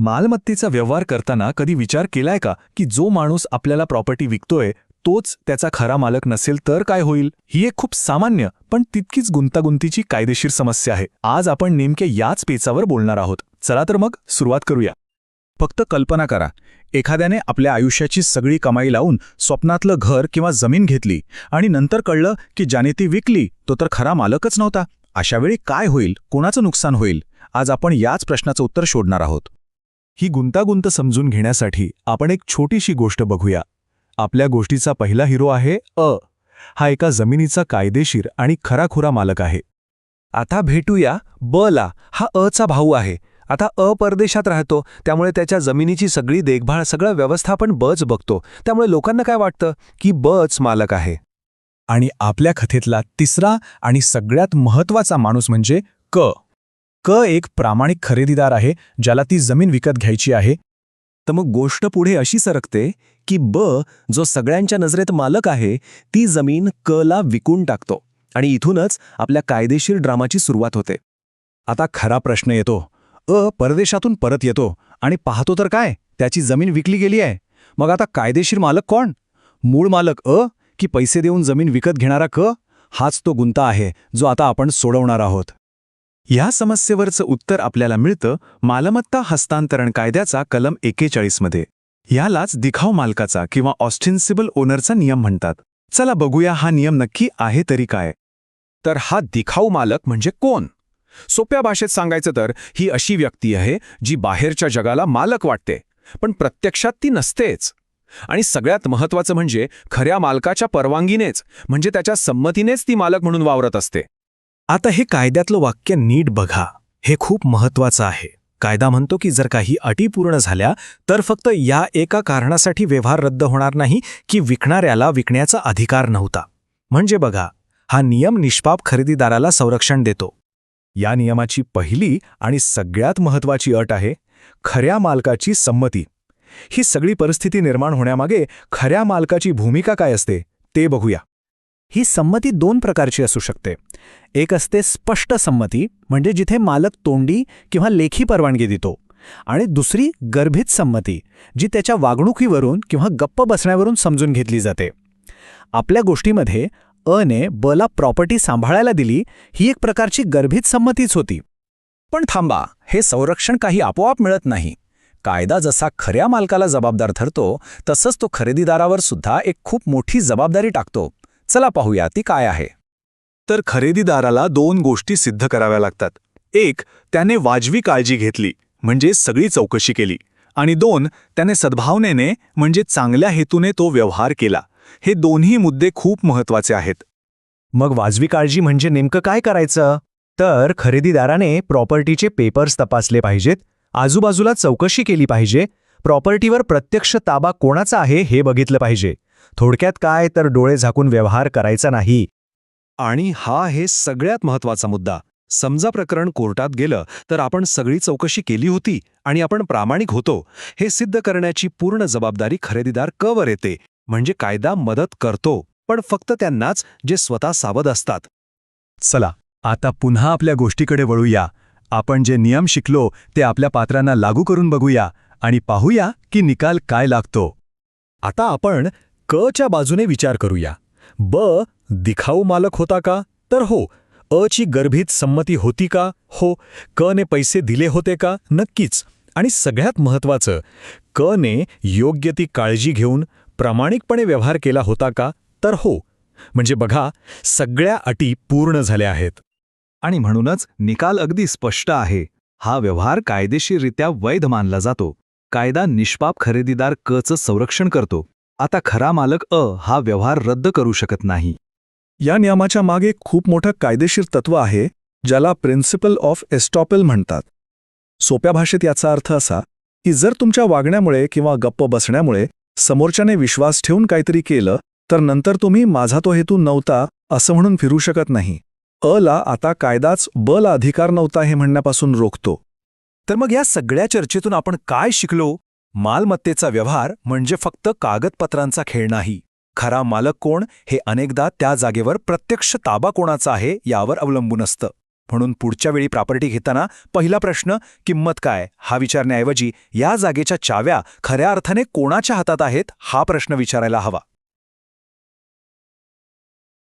मालमत्तेचा व्यवहार करताना कधी विचार केलाय का की जो माणूस आपल्याला प्रॉपर्टी विकतोय तोच त्याचा खरा मालक नसेल तर काय होईल? ही एक खूप सामान्य पण तितकीच गुंतागुंतीची कायदेशीर समस्या आहे. आज आपण नेमक्या याच पेचावर बोलणार आहोत. चला तर मग सुरुवात करूया. फक्त कल्पना करा. एखाद्याने आपल्या आयुष्याची सगळी कमाई लावून स्वप्नातलं घर किंवा जमीन घेतली आणि नंतर कळलं की ज्याने ती विकली तो तर खरा मालकच नव्हता. अशावेळी काय होईल? कोणाचं नुकसान होईल? आज आपण याच प्रश्नाचं उत्तर शोधणार आहोत. ही गुंतागुंत समजून घेण्यासाठी आपण एक छोटीशी गोष्ट बघूया. आपल्या गोष्टीचा पहिला हिरो आहे अ. हा एका जमिनीचा कायदेशीर आणि खराखुरा मालक आहे. आता भेटूया ब ला. हा अचा भाऊ आहे. आता अ परदेशात राहतो त्यामुळे त्याच्या जमिनीची सगळी देखभाल सगळं व्यवस्थापन बच बघतो. त्यामुळे लोकांना काय वाटतं? की बच मालक आहे. आणि आपल्या कथेतला तिसरा आणि सगळ्यात महत्त्वाचा माणूस म्हणजे क. क एक प्रामाणिक खरेदीदार आहे ज्याला ती जमीन विकत घ्यायची आहे. तर मग गोष्ट पुढे अशी सरकते की ब जो सगळ्यांच्या नजरेत मालक आहे ती जमीन क ला विकून टाकतो आणि इथूनच आपल्या कायदेशीर ड्रामाची सुरुवात होते. आता खरा प्रश्न येतो. अ परदेशातून परत येतो आणि पाहतो तर काय त्याची जमीन विकली गेली आहे. मग आता कायदेशीर मालक कोण? मूळ मालक अ की पैसे देऊन जमीन विकत घेणारा क? हाच तो गुंता आहे जो आता आपण सोडवणार आहोत. ह्या समस्येवरचं उत्तर आपल्याला मिळतं मालमत्ता हस्तांतरण कायद्याचा कलम एकेचाळीसमध्ये. यालाच दिखाव मालकाचा किंवा ऑस्टिन्सिबल ओनरचा नियम म्हणतात. चला बघूया हा नियम नक्की आहे तरी काय. तर हा दिखाऊ मालक म्हणजे कोण? सोप्या भाषेत सांगायचं तर ही अशी व्यक्ती आहे जी बाहेरच्या जगाला मालक वाटते पण प्रत्यक्षात ती नसतेच. आणि सगळ्यात महत्वाचं म्हणजे खऱ्या मालकाच्या परवानगीनेच म्हणजे त्याच्या संमतीनेच ती मालक म्हणून वावरत असते. आता हे कायद्यातलं वाक्य नीट बघा. हे खूप महत्वाचं आहे. कायदा म्हणतो की जर काही अटी पूर्ण झाल्या तर फक्त या एका कारणासाठी व्यवहार रद्द होणार नाही की विकणाऱ्याला विकण्याचा अधिकार नव्हता. म्हणजे बघा हा नियम निष्पाप खरेदीदाराला संरक्षण देतो. या नियमाची पहिली आणि सगळ्यात महत्वाची अट आहे खऱ्या मालकाची संमती. ही सगळी परिस्थिती निर्माण होण्यामागे खऱ्या मालकाची भूमिका काय असते ते बघूया. ही संमती दोन प्रकारची असू शकते. एक असते स्पष्ट संमती म्हणजे जिथे मालक तोंडी किंवा लेखी परवानगी देतो. आणि दुसरी गर्भित संमती जी त्याच्या वागणुकीवरून किंवा गप्प बसण्यावरून समजून घेतली जाते. आपल्या गोष्टीमध्ये अने बला प्रॉपर्टी सांभाळायला दिली ही एक प्रकारची गर्भित संमतीच होती. पण थांबा हे संरक्षण काही आपोआप मिळत नाही. कायदा जसा खऱ्या मालकाला जबाबदार ठरतो तसंच तो खरेदीदारावर सुद्धा एक खूप मोठी जबाबदारी टाकतो. चला पाहूया ती काय आहे. तर खरेदीदाराला दोन गोष्टी सिद्ध कराव्या लागतात. एक त्याने वाजवी काळजी घेतली म्हणजे सगळी चौकशी केली. आणि दोन त्याने सद्भावनेने म्हणजे चांगल्या हेतूने तो व्यवहार केला. हे दोन्ही मुद्दे खूप महत्त्वाचे आहेत. मग वाजवी काळजी म्हणजे नेमकं काय करायचं? तर खरेदीदाराने प्रॉपर्टीचे पेपर्स तपासले पाहिजेत. आजूबाजूला चौकशी केली पाहिजे. प्रॉपर्टीवर प्रत्यक्ष ताबा कोणाचा आहे हे बघितलं पाहिजे. थोडक्यात काय तर डोळे झाकून व्यवहार करायचा नाही. आणि हा हे सगळ्यात महत्त्वाचा मुद्दा. समजा प्रकरण कोर्टात गेलं तर आपण सगळी चौकशी केली होती आणि आपण प्रामाणिक होतो. हे सिद्ध करण्याची पूर्ण जबाबदारी खरेदीदार कवर येते. म्हणजे कायदा मदत करतो पण फक्त त्यांनाच जे स्वतः सावध असतात. चला आता पुन्हा आपल्या गोष्टीकडे वळूया. आपण जे नियम शिकलो ते आपल्या पात्रांना लागू करून बघूया. आणि पाहूया की निकाल काय लागतो. आता आपण क च्या बाजूने विचार करूया. ब दिखाऊ मालक होता का? तर हो. अ ची गर्भित संमती होती का? हो. क ने पैसे दिले होते का? नक्कीच. आणि सगळ्यात महत्वाचं क ने योग्य ती काळजी घेऊन प्रामाणिकपणे व्यवहार केला होता का? तर हो. म्हणजे बघा सगळ्या अटी पूर्ण झाल्या आहेत. आणि म्हणूनच निकाल अगदी स्पष्ट आहे. हा व्यवहार कायदेशीररित्या वैध मानला जातो. कायदा निष्पाप खरेदीदार कचं संरक्षण करतो. आता खरा मालक अ हा व्यवहार रद्द करू शकत नाही. या नियमाच्या मागे खूप मोठं कायदेशीर तत्व आहे ज्याला प्रिन्सिपल ऑफ एस्टॉपेल म्हणतात. सोप्या भाषेत याचा अर्थ असा की जर तुमच्या वागण्यामुळे किंवा गप्प बसण्यामुळे समोरच्याने विश्वास ठेवून काहीतरी केलं तर नंतर तुम्ही माझा तो हेतू नव्हता असं म्हणून फिरू शकत नाही. अ ला आता कायदाच ब ला अधिकार नव्हता हे म्हणण्यापासून रोखतो. तर मग या सगळ्या चर्चेतून आपण काय शिकलो? मालमत्तेचा व्यवहार म्हणजे फक्त कागदपत्रांचा खेळ नाही. खरा मालक कोण हे अनेकदा त्या जागेवर प्रत्यक्ष ताबा कोणाचा आहे यावर अवलंबून असतं. म्हणून पुढच्या वेळी प्रॉपर्टी घेताना पहिला प्रश्न किंमत काय? हा विचारण्याऐवजी या जागेच्या चाव्या खऱ्या अर्थाने कोणाच्या हातात आहेत? हा प्रश्न विचारायला हवा.